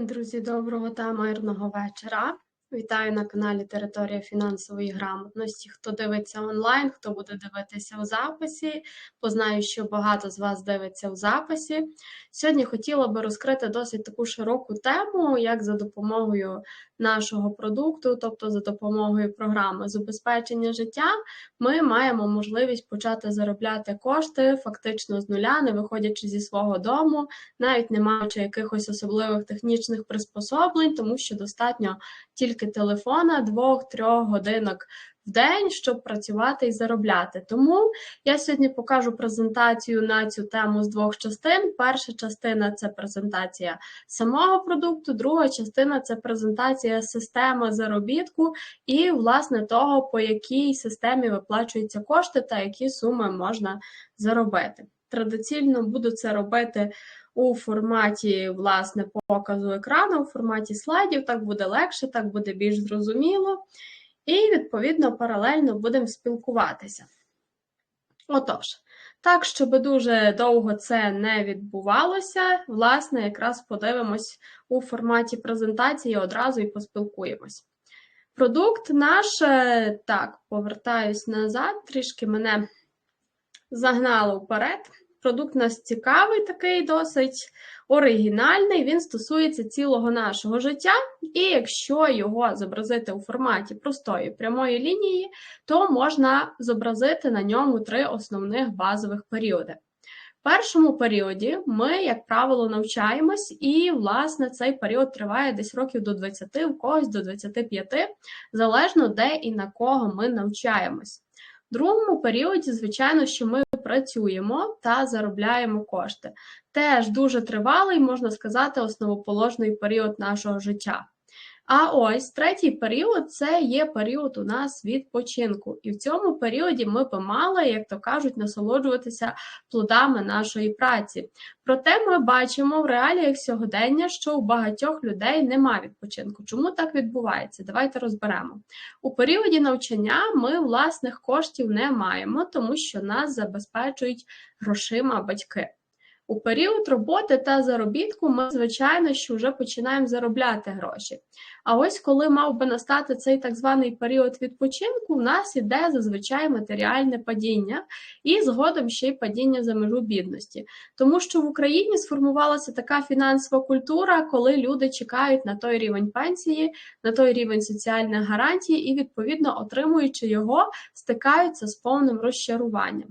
Друзі, доброго та мирного вечора. Вітаю на каналі Територія фінансової грамотності. Хто дивиться онлайн, хто буде дивитися у записі, бо знаю, що багато з вас дивиться у записі. Сьогодні хотіла би розкрити досить таку широку тему, як за допомогою нашого продукту, тобто за допомогою програми забезпечення життя, ми маємо можливість почати заробляти кошти фактично з нуля, не виходячи зі свого дому, навіть не маючи якихось особливих технічних приспособлень, тому що достатньо тільки телефона, двох-трьох годинок в день, щоб працювати і заробляти. Тому я сьогодні покажу презентацію на цю тему з двох частин. Перша частина це презентація самого продукту, друга частина це презентація системи заробітку і, власне, того, по якій системі виплачуються кошти та які суми можна заробити. Традиційно буду це робити у форматі власне показу екрану, у форматі слайдів. Так буде легше, так буде більш зрозуміло. І, відповідно, паралельно будемо спілкуватися. Отож, так, щоб дуже довго це не відбувалося, власне, якраз подивимось у форматі презентації одразу і поспілкуємось. Продукт наш, е, так, повертаюсь назад, трішки мене загнало вперед. Продукт у нас цікавий, такий досить оригінальний, він стосується цілого нашого життя, і якщо його зобразити у форматі простої прямої лінії, то можна зобразити на ньому три основних базових періоди. В першому періоді ми, як правило, навчаємось, і, власне, цей період триває десь років до 20, у когось до 25, залежно де і на кого ми навчаємось. Другому періоді, звичайно, що ми працюємо та заробляємо кошти. Теж дуже тривалий, можна сказати, основоположний період нашого життя. А ось третій період це є період у нас відпочинку. І в цьому періоді ми би мали, як то кажуть, насолоджуватися плодами нашої праці. Проте ми бачимо в реаліях сьогодення, що у багатьох людей нема відпочинку. Чому так відбувається? Давайте розберемо. У періоді навчання ми власних коштів не маємо, тому що нас забезпечують грошима батьки. У період роботи та заробітку ми, звичайно, що вже починаємо заробляти гроші. А ось коли мав би настати цей так званий період відпочинку, у нас іде зазвичай матеріальне падіння і згодом ще й падіння за межу бідності. Тому що в Україні сформувалася така фінансова культура, коли люди чекають на той рівень пенсії, на той рівень соціальних гарантій і, відповідно, отримуючи його, стикаються з повним розчаруванням.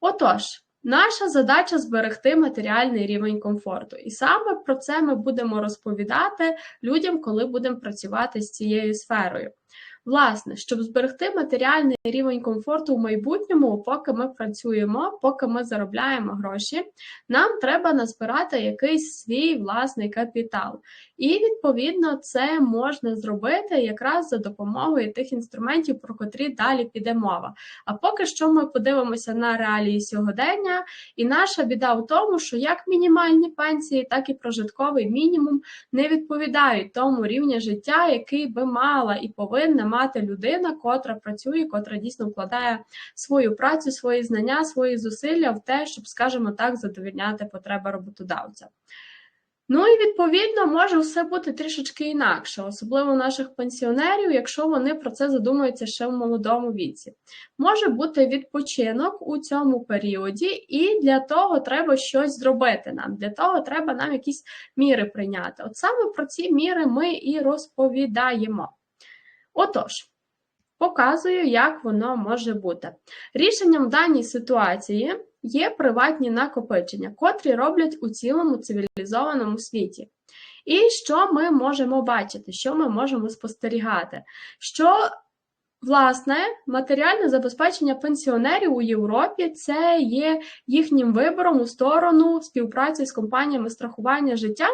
Отож. Наша задача зберегти матеріальний рівень комфорту, і саме про це ми будемо розповідати людям, коли будемо працювати з цією сферою. Власне, щоб зберегти матеріальний рівень комфорту в майбутньому, поки ми працюємо, поки ми заробляємо гроші, нам треба назбирати якийсь свій власний капітал. І, відповідно, це можна зробити якраз за допомогою тих інструментів, про котрі далі піде мова. А поки що ми подивимося на реалії сьогодення, і наша біда в тому, що як мінімальні пенсії, так і прожитковий мінімум не відповідають тому рівню життя, який би мала і повинна мати людина, котра працює, котра дійсно вкладає свою працю, свої знання, свої зусилля в те, щоб, скажімо так, задовільняти потреби роботодавця. Ну і відповідно може все бути трішечки інакше, особливо наших пенсіонерів, якщо вони про це задумуються ще в молодому віці. Може бути відпочинок у цьому періоді, і для того треба щось зробити нам. Для того треба нам якісь міри прийняти. От саме про ці міри ми і розповідаємо. Отож, показую, як воно може бути. Рішенням даній ситуації є приватні накопичення, котрі роблять у цілому цивілізованому світі. І що ми можемо бачити, що ми можемо спостерігати? Що Власне, матеріальне забезпечення пенсіонерів у Європі це є їхнім вибором у сторону співпраці з компаніями страхування життя,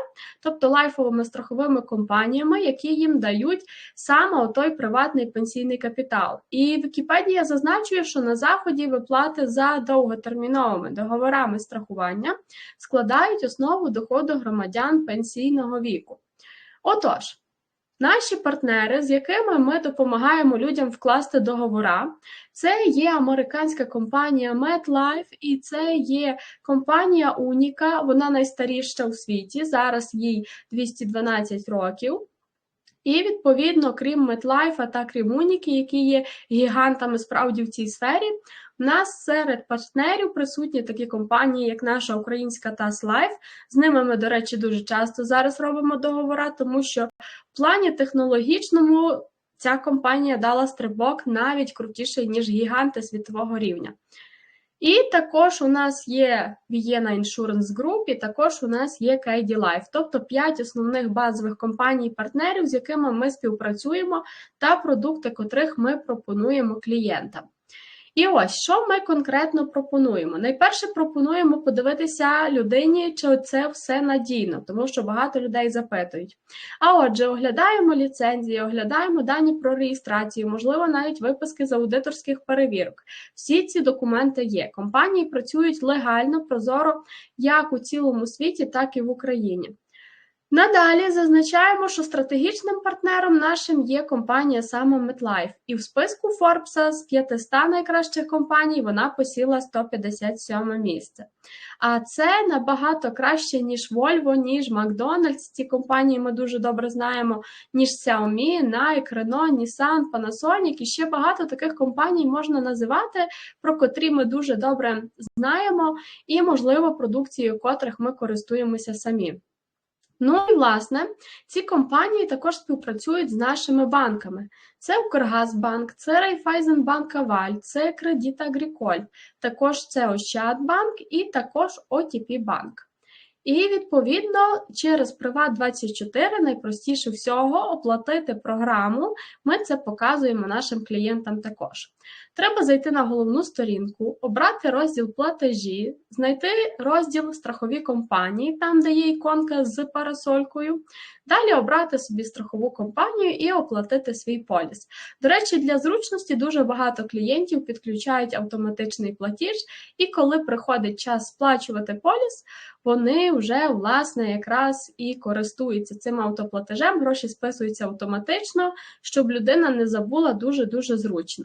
тобто лайфовими страховими компаніями, які їм дають саме той приватний пенсійний капітал. І Вікіпедія зазначує, що на заході виплати за довготерміновими договорами страхування складають основу доходу громадян пенсійного віку. Отож. Наші партнери, з якими ми допомагаємо людям вкласти договора, це є американська компанія MetLife і це є компанія Уніка. Вона найстаріша у світі. Зараз їй 212 років. І відповідно, крім MetLife та крім Уніки, які є гігантами справді в цій сфері, у нас серед партнерів присутні такі компанії, як наша українська TAS Life. З ними ми, до речі, дуже часто зараз робимо договора, тому що в плані технологічному ця компанія дала стрибок навіть крутіший, ніж гіганти світового рівня. І також у нас є Vienna Insurance Group, і також у нас є KD Life, тобто 5 основних базових компаній-партнерів, з якими ми співпрацюємо, та продукти, котрих ми пропонуємо клієнтам. І ось що ми конкретно пропонуємо. Найперше пропонуємо подивитися людині, чи це все надійно, тому що багато людей запитують. А отже, оглядаємо ліцензії, оглядаємо дані про реєстрацію, можливо, навіть виписки з аудиторських перевірок. Всі ці документи є. Компанії працюють легально, прозоро як у цілому світі, так і в Україні. Надалі зазначаємо, що стратегічним партнером нашим є компанія саме MetLife. І в списку Forbes з 500 найкращих компаній вона посіла 157 місце. А це набагато краще, ніж Volvo, ніж McDonald's. Ці компанії ми дуже добре знаємо, ніж Xiaomi, Nike, Renault, Nissan, Panasonic. І ще багато таких компаній можна називати, про котрі ми дуже добре знаємо, і, можливо, продукцією котрих ми користуємося самі. Ну і власне, ці компанії також співпрацюють з нашими банками: це Укргазбанк, це Райфайзенбанк Аваль, це Кредит Агріколь, також це Ощадбанк і також ОТП Банк. І, відповідно, через Приват24 найпростіше всього оплатити програму. Ми це показуємо нашим клієнтам також. Треба зайти на головну сторінку, обрати розділ платежі, знайти розділ страхові компанії, там, де є іконка з парасолькою. Далі обрати собі страхову компанію і оплатити свій поліс. До речі, для зручності дуже багато клієнтів підключають автоматичний платіж, і коли приходить час сплачувати поліс, вони вже власне якраз і користуються цим автоплатежем, гроші списуються автоматично, щоб людина не забула дуже-дуже зручно.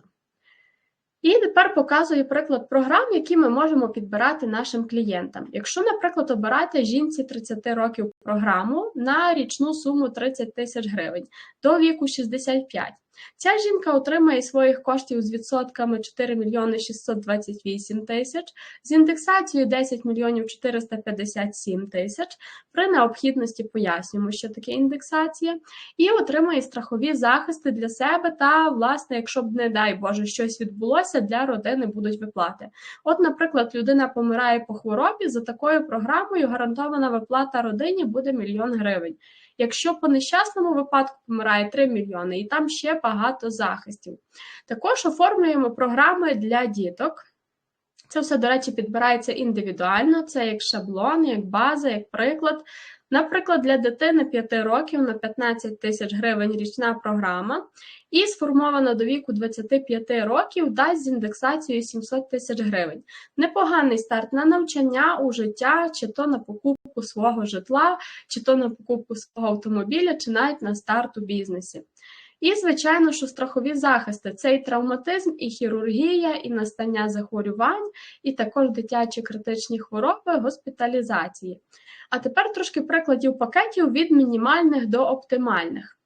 І тепер показую приклад програм, які ми можемо підбирати нашим клієнтам. Якщо, наприклад, обирати жінці 30 років програму на річну суму 30 тисяч гривень до віку 65, Ця жінка отримає своїх коштів з відсотками 4 мільйони 628 тисяч, з індексацією 10 мільйонів 457 тисяч. При необхідності пояснюємо, що таке індексація, і отримає страхові захисти для себе та, власне, якщо б, не дай Боже, щось відбулося, для родини будуть виплати. От, наприклад, людина помирає по хворобі, за такою програмою гарантована виплата родині буде мільйон гривень. Якщо по нещасному випадку помирає 3 мільйони, і там ще багато захистів. Також оформлюємо програми для діток. Це все, до речі, підбирається індивідуально, це як шаблон, як база, як приклад. Наприклад, для дитини 5 років на 15 тисяч гривень річна програма і сформована до віку 25 років дасть з індексацією 700 тисяч гривень. Непоганий старт на навчання у життя, чи то на покупку свого житла, чи то на покупку свого автомобіля, чи навіть на старт у бізнесі. І, звичайно, що страхові захисти це і травматизм, і хірургія, і настання захворювань, і також дитячі критичні хвороби, госпіталізації. А тепер трошки прикладів пакетів від мінімальних до оптимальних.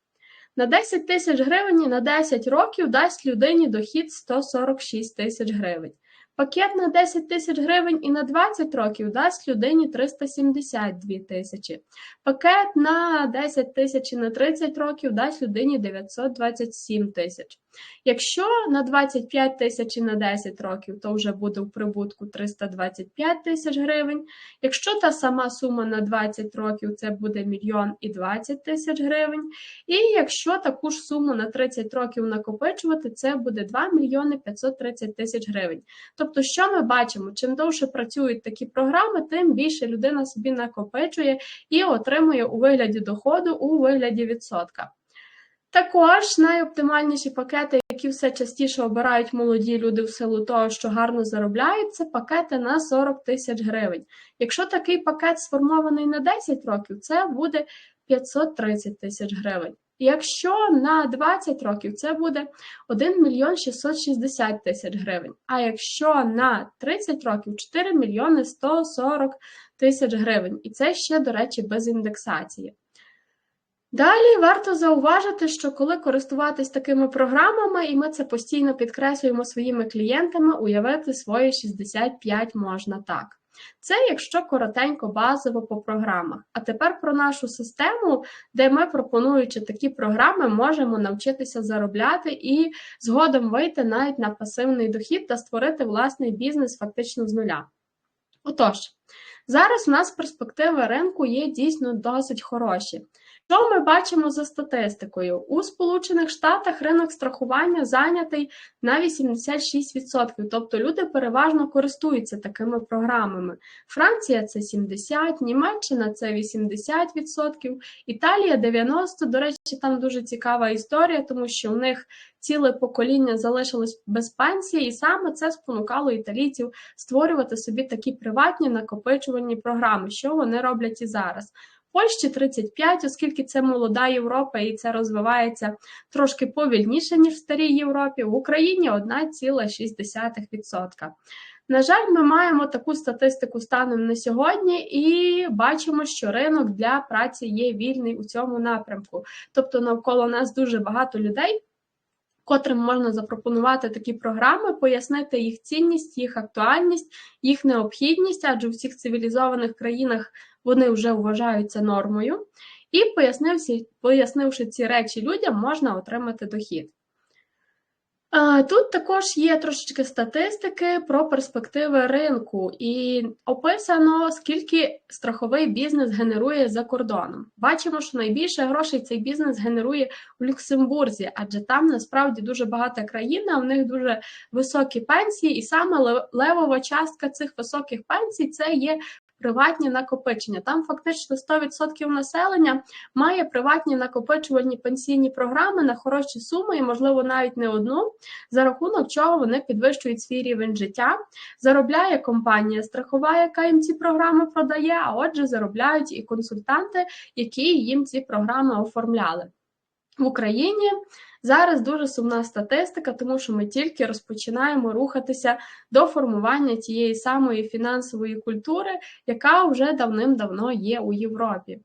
На 10 тисяч гривень на 10 років дасть людині дохід 146 тисяч гривень. Пакет на 10 тисяч гривень і на 20 років дасть людині 372 тисячі. Пакет на 10 тисяч і на 30 років дасть людині 927 тисяч. Якщо на 25 тисяч і на 10 років, то вже буде в прибутку 325 тисяч гривень. Якщо та сама сума на 20 років, це буде мільйон і 20 тисяч гривень. І якщо таку ж суму на 30 років накопичувати, це буде 2 мільйони 530 тисяч гривень. Тобто, що ми бачимо? Чим довше працюють такі програми, тим більше людина собі накопичує і отримує у вигляді доходу у вигляді відсотка. Також найоптимальніші пакети, які все частіше обирають молоді люди в силу того, що гарно заробляють, це пакети на 40 тисяч гривень. Якщо такий пакет сформований на 10 років, це буде 530 тисяч гривень. Якщо на 20 років це буде 1 мільйон 660 тисяч гривень, а якщо на 30 років 4 мільйони 140 тисяч гривень. І це ще, до речі, без індексації. Далі варто зауважити, що коли користуватись такими програмами, і ми це постійно підкреслюємо своїми клієнтами, уявити свої 65 можна так. Це якщо коротенько, базово по програмах. А тепер про нашу систему, де ми, пропонуючи такі програми, можемо навчитися заробляти і згодом вийти навіть на пасивний дохід та створити власний бізнес фактично з нуля. Отож, зараз у нас перспективи ринку є дійсно досить хороші. Що ми бачимо за статистикою? У Сполучених Штатах ринок страхування зайнятий на 86%, тобто люди переважно користуються такими програмами. Франція це 70%, Німеччина це 80%, Італія 90%. До речі, там дуже цікава історія, тому що у них ціле покоління залишилось без пенсії, і саме це спонукало італійців створювати собі такі приватні накопичувальні програми, що вони роблять і зараз. Польщі 35, оскільки це молода Європа і це розвивається трошки повільніше, ніж в старій Європі, в Україні 1,6%. На жаль, ми маємо таку статистику станом на сьогодні і бачимо, що ринок для праці є вільний у цьому напрямку. Тобто навколо нас дуже багато людей. Котрим можна запропонувати такі програми, пояснити їх цінність, їх актуальність, їх необхідність, адже у всіх цивілізованих країнах вони вже вважаються нормою, і пояснивши, ці речі людям, можна отримати дохід. Тут також є трошечки статистики про перспективи ринку, і описано, скільки страховий бізнес генерує за кордоном. Бачимо, що найбільше грошей цей бізнес генерує у Люксембурзі, адже там насправді дуже багата країна, у них дуже високі пенсії, і саме левова частка цих високих пенсій це є приватні накопичення. Там фактично 100% населення має приватні накопичувальні пенсійні програми на хороші суми, і, можливо, навіть не одну, за рахунок чого вони підвищують свій рівень життя. Заробляє компанія страхова, яка їм ці програми продає, а отже, заробляють і консультанти, які їм ці програми оформляли. В Україні зараз дуже сумна статистика, тому що ми тільки розпочинаємо рухатися до формування тієї самої фінансової культури, яка вже давним-давно є у Європі.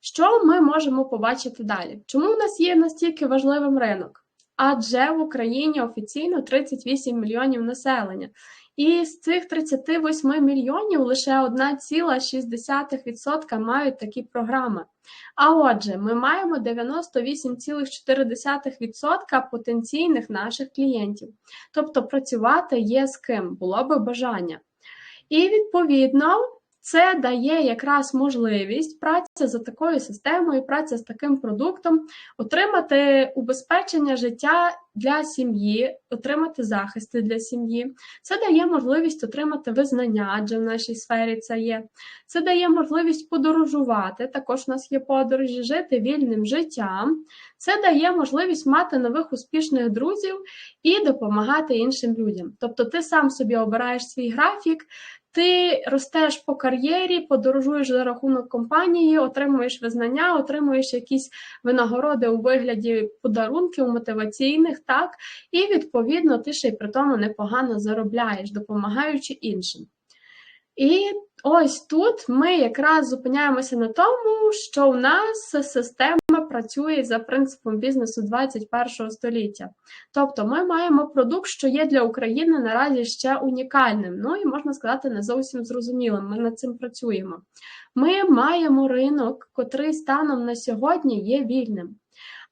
Що ми можемо побачити далі? Чому в нас є настільки важливим ринок? Адже в Україні офіційно 38 мільйонів населення. І з цих 38 мільйонів лише 1,6% мають такі програми. А отже, ми маємо 98,4% потенційних наших клієнтів. Тобто працювати є з ким, було би бажання. І відповідно. Це дає якраз можливість праця за такою системою, праця з таким продуктом, отримати убезпечення життя для сім'ї, отримати захисти для сім'ї. Це дає можливість отримати визнання, адже в нашій сфері це є. Це дає можливість подорожувати. Також у нас є подорожі, жити вільним життям. Це дає можливість мати нових успішних друзів і допомагати іншим людям. Тобто, ти сам собі обираєш свій графік, ти ростеш по кар'єрі, подорожуєш за рахунок компанії, отримуєш визнання, отримуєш якісь винагороди у вигляді подарунків мотиваційних, так, і відповідно ти ще й при тому непогано заробляєш, допомагаючи іншим. І ось тут ми якраз зупиняємося на тому, що у нас система працює за принципом бізнесу 21 століття. Тобто ми маємо продукт, що є для України наразі ще унікальним, ну і можна сказати, не зовсім зрозумілим. Ми над цим працюємо. Ми маємо ринок, котрий станом на сьогодні є вільним.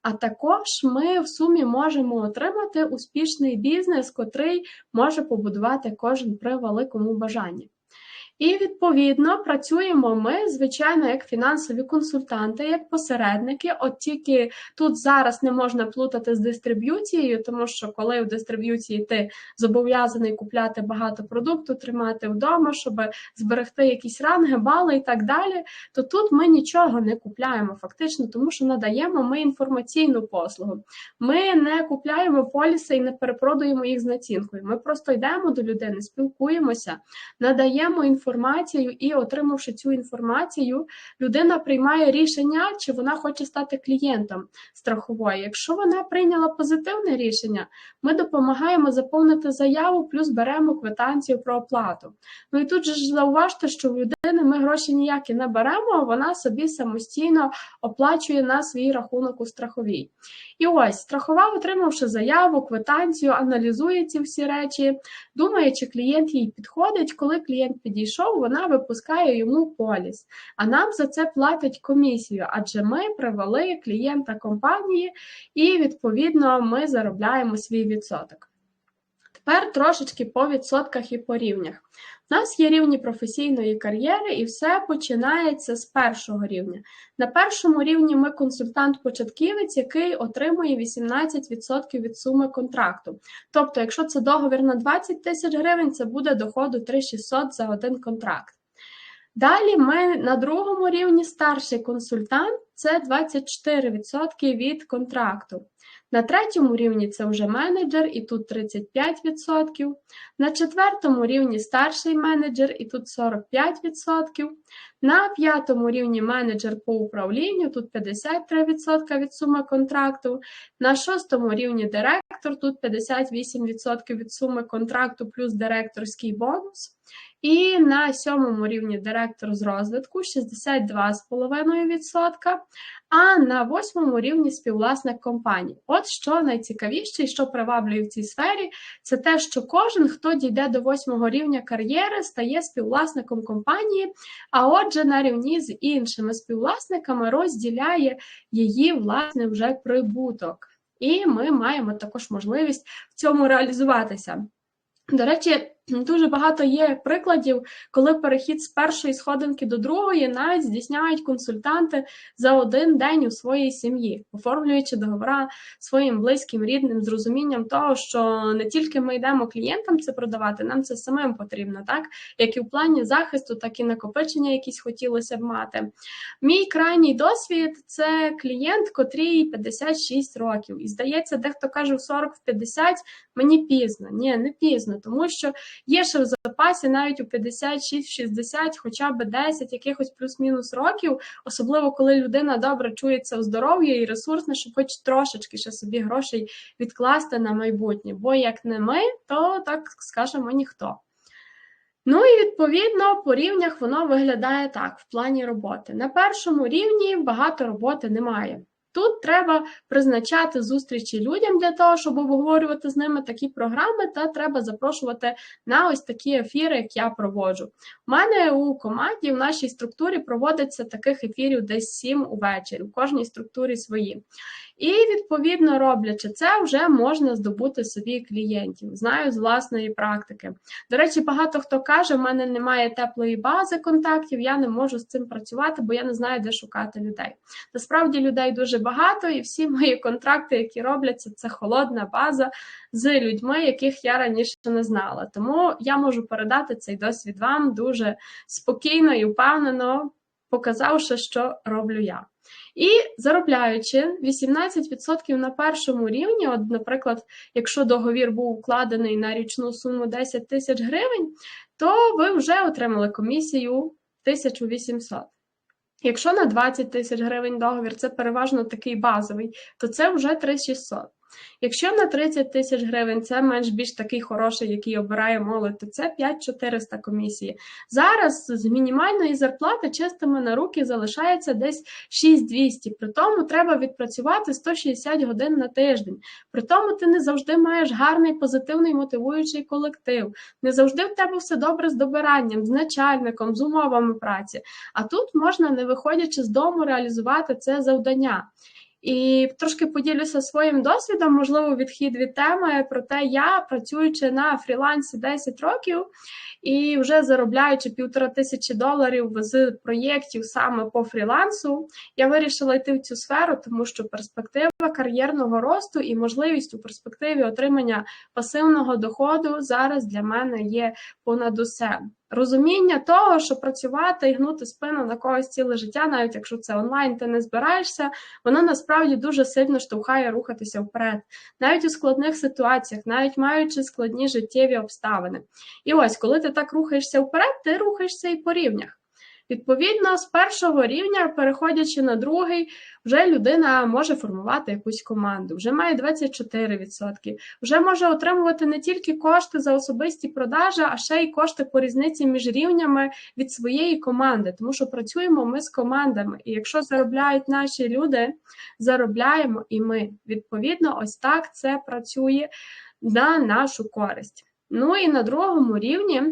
А також ми в сумі можемо отримати успішний бізнес, котрий може побудувати кожен при великому бажанні. І відповідно працюємо ми, звичайно, як фінансові консультанти, як посередники. От тільки тут зараз не можна плутати з дистриб'юцією, тому що коли в дистриб'юції ти зобов'язаний купляти багато продукту, тримати вдома, щоб зберегти якісь ранги, бали і так далі, то тут ми нічого не купляємо, фактично, тому що надаємо ми інформаційну послугу. Ми не купляємо поліси і не перепродуємо їх з націнкою. Ми просто йдемо до людини, спілкуємося, надаємо інформацію інформацією, і отримавши цю інформацію, людина приймає рішення, чи вона хоче стати клієнтом страхової. Якщо вона прийняла позитивне рішення, ми допомагаємо заповнити заяву, плюс беремо квитанцію про оплату. Ну і тут же ж зауважте, що в людини ми гроші ніякі не беремо, а вона собі самостійно оплачує на свій рахунок у страховій. І ось страхова, отримавши заяву, квитанцію, аналізує ці всі речі, думає, чи клієнт їй підходить. Коли клієнт підійшов, вона випускає йому поліс. А нам за це платить комісію, адже ми привели клієнта компанії, і відповідно ми заробляємо свій відсоток. Тепер трошечки по відсотках і по рівнях. У нас є рівні професійної кар'єри, і все починається з першого рівня. На першому рівні ми консультант-початківець, який отримує 18% від суми контракту. Тобто, якщо це договір на 20 тисяч гривень, це буде доходу 3600 за один контракт. Далі ми на другому рівні старший консультант це 24% від контракту. На третьому рівні це вже менеджер, і тут 35%. На четвертому рівні старший менеджер, і тут 45%. На п'ятому рівні менеджер по управлінню, тут 53% від суми контракту. На шостому рівні директор, тут 58% від суми контракту плюс директорський бонус. І на сьомому рівні директор з розвитку 62,5%, а на восьмому рівні співвласник компанії. От що найцікавіше і що приваблює в цій сфері, це те, що кожен, хто дійде до восьмого рівня кар'єри, стає співвласником компанії, а отже, на рівні з іншими співвласниками розділяє її власне вже прибуток. І ми маємо також можливість в цьому реалізуватися. До речі, дуже багато є прикладів, коли перехід з першої сходинки до другої навіть здійсняють консультанти за один день у своїй сім'ї, оформлюючи договора своїм близьким, рідним, з розумінням того, що не тільки ми йдемо клієнтам це продавати, нам це самим потрібно, так як і в плані захисту, так і накопичення, якісь хотілося б мати. Мій крайній досвід це клієнт, котрій 56 років, і здається, дехто каже в 40 в 50 мені пізно. Ні, не пізно, тому що. Є ще в запасі навіть у 56-60, хоча б 10 якихось плюс-мінус років, особливо коли людина добре чується у здоров'ї і ресурсна, щоб хоч трошечки ще собі грошей відкласти на майбутнє. Бо як не ми, то так скажемо ніхто. Ну і відповідно по рівнях воно виглядає так в плані роботи. На першому рівні багато роботи немає. Тут треба призначати зустрічі людям для того, щоб обговорювати з ними такі програми, та треба запрошувати на ось такі ефіри, як я проводжу. У мене у команді в нашій структурі проводиться таких ефірів десь 7 увечері, у кожній структурі свої. І, відповідно, роблячи це, вже можна здобути собі клієнтів. Знаю з власної практики. До речі, багато хто каже, в мене немає теплої бази контактів, я не можу з цим працювати, бо я не знаю, де шукати людей. Насправді людей дуже багато, і всі мої контракти, які робляться, це холодна база з людьми, яких я раніше не знала. Тому я можу передати цей досвід вам дуже спокійно і впевнено, показавши, що роблю я. І заробляючи 18% на першому рівні, от, наприклад, якщо договір був укладений на річну суму 10 тисяч гривень, то ви вже отримали комісію 1800. Якщо на 20 тисяч гривень договір це переважно такий базовий, то це вже 3600. Якщо на 30 тисяч гривень це менш більш такий хороший, який обирає молодь, то це 5400 комісії. Зараз з мінімальної зарплати чистими на руки залишається десь 6200. При тому треба відпрацювати 160 годин на тиждень. При тому ти не завжди маєш гарний, позитивний мотивуючий колектив. Не завжди в тебе все добре з добиранням, з начальником, з умовами праці. А тут можна, не виходячи з дому, реалізувати це завдання. І трошки поділюся своїм досвідом, можливо, відхід від теми. Проте я працюючи на фрілансі 10 років і вже заробляючи півтора тисячі доларів з проєктів саме по фрілансу, я вирішила йти в цю сферу, тому що перспектива кар'єрного росту і можливість у перспективі отримання пасивного доходу зараз для мене є понад усе. Розуміння того, що працювати і гнути спину на когось ціле життя, навіть якщо це онлайн, ти не збираєшся, воно насправді дуже сильно штовхає рухатися вперед, навіть у складних ситуаціях, навіть маючи складні життєві обставини. І ось, коли ти так рухаєшся вперед, ти рухаєшся і по рівнях. Відповідно, з першого рівня, переходячи на другий, вже людина може формувати якусь команду, вже має 24%, вже може отримувати не тільки кошти за особисті продажі, а ще й кошти по різниці між рівнями від своєї команди, тому що працюємо ми з командами. І якщо заробляють наші люди, заробляємо і ми. Відповідно, ось так це працює на нашу користь. Ну і на другому рівні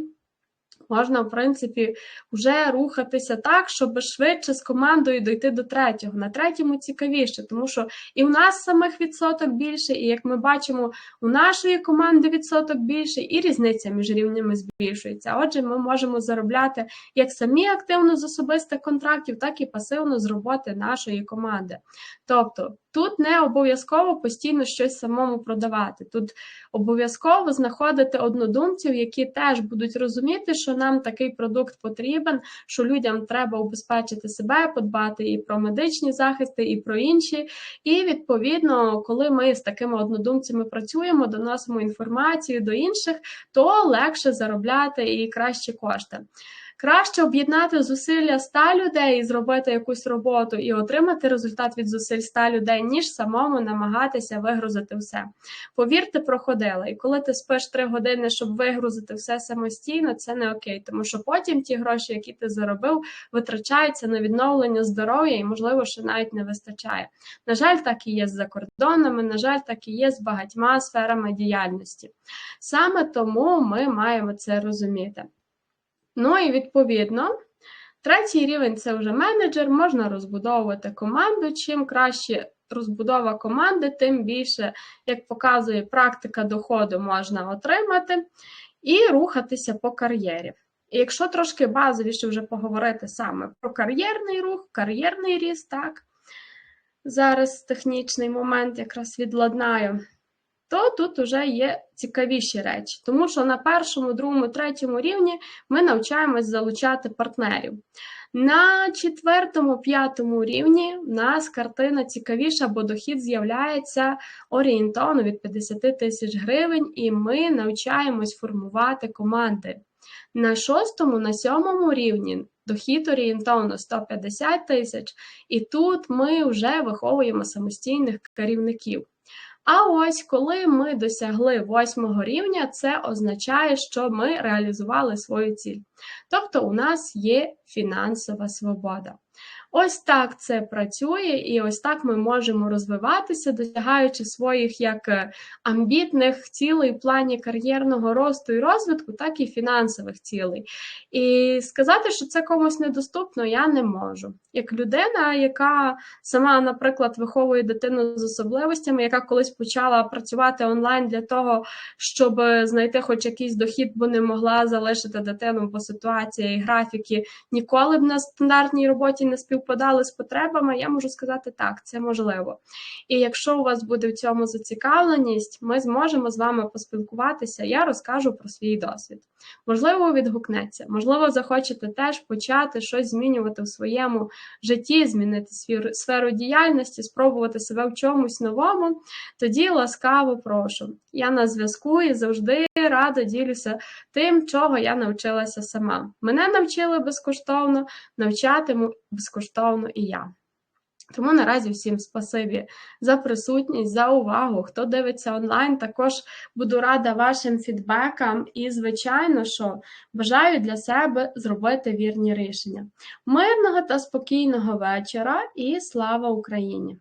можна, в принципі, вже рухатися так, щоб швидше з командою дойти до третього. На третьому цікавіше, тому що і в нас самих відсоток більше, і як ми бачимо, у нашої команди відсоток більше, і різниця між рівнями збільшується. Отже, ми можемо заробляти як самі активно з особистих контрактів, так і пасивно з роботи нашої команди. Тобто тут не обов'язково постійно щось самому продавати. Тут обов'язково знаходити однодумців, які теж будуть розуміти, що нам такий продукт потрібен, що людям треба убезпечити себе, подбати і про медичні захисти, і про інші. І відповідно, коли ми з такими однодумцями працюємо, доносимо інформацію до інших, то легше заробляти і кращі кошти. Краще об'єднати зусилля ста людей і зробити якусь роботу і отримати результат від зусиль ста людей, ніж самому намагатися вигрузити все. Повірте, проходила. І коли ти спиш три години, щоб вигрузити все самостійно, це не окей, тому що потім ті гроші, які ти заробив, витрачаються на відновлення здоров'я і, можливо, ще навіть не вистачає. На жаль, так і є з закордонами, на жаль, так і є з багатьма сферами діяльності. Саме тому ми маємо це розуміти. Ну і відповідно, третій рівень це вже менеджер, можна розбудовувати команду. Чим краще розбудова команди, тим більше, як показує практика доходу, можна отримати і рухатися по кар'єрі. І якщо трошки базовіше вже поговорити саме про кар'єрний рух, кар'єрний ріст, так, зараз технічний момент якраз відладнаю то тут вже є цікавіші речі, тому що на першому, другому, третьому рівні ми навчаємось залучати партнерів. На четвертому, п'ятому рівні в нас картина цікавіша, бо дохід з'являється орієнтовно від 50 тисяч гривень, і ми навчаємось формувати команди. На шостому, на сьомому рівні дохід орієнтовно 150 тисяч, і тут ми вже виховуємо самостійних керівників. А ось коли ми досягли восьмого рівня, це означає, що ми реалізували свою ціль. Тобто у нас є фінансова свобода. Ось так це працює, і ось так ми можемо розвиватися, досягаючи своїх як е, амбітних цілей в плані кар'єрного росту і розвитку, так і фінансових цілей. І сказати, що це комусь недоступно, я не можу. Як людина, яка сама, наприклад, виховує дитину з особливостями, яка колись почала працювати онлайн для того, щоб знайти хоч якийсь дохід, бо не могла залишити дитину по ситуації і графіки, ніколи б на стандартній роботі не співпрацювала співпадали з потребами, я можу сказати так, це можливо. І якщо у вас буде в цьому зацікавленість, ми зможемо з вами поспілкуватися. Я розкажу про свій досвід. Можливо, відгукнеться, можливо, захочете теж почати щось змінювати в своєму житті, змінити сферу діяльності, спробувати себе в чомусь новому. Тоді ласкаво прошу. Я на зв'язку і завжди радо ділюся тим, чого я навчилася сама. Мене навчили безкоштовно, навчатиму безкоштовно і я. Тому наразі всім спасибі за присутність, за увагу. Хто дивиться онлайн, також буду рада вашим фідбекам і, звичайно, що бажаю для себе зробити вірні рішення. Мирного та спокійного вечора і слава Україні!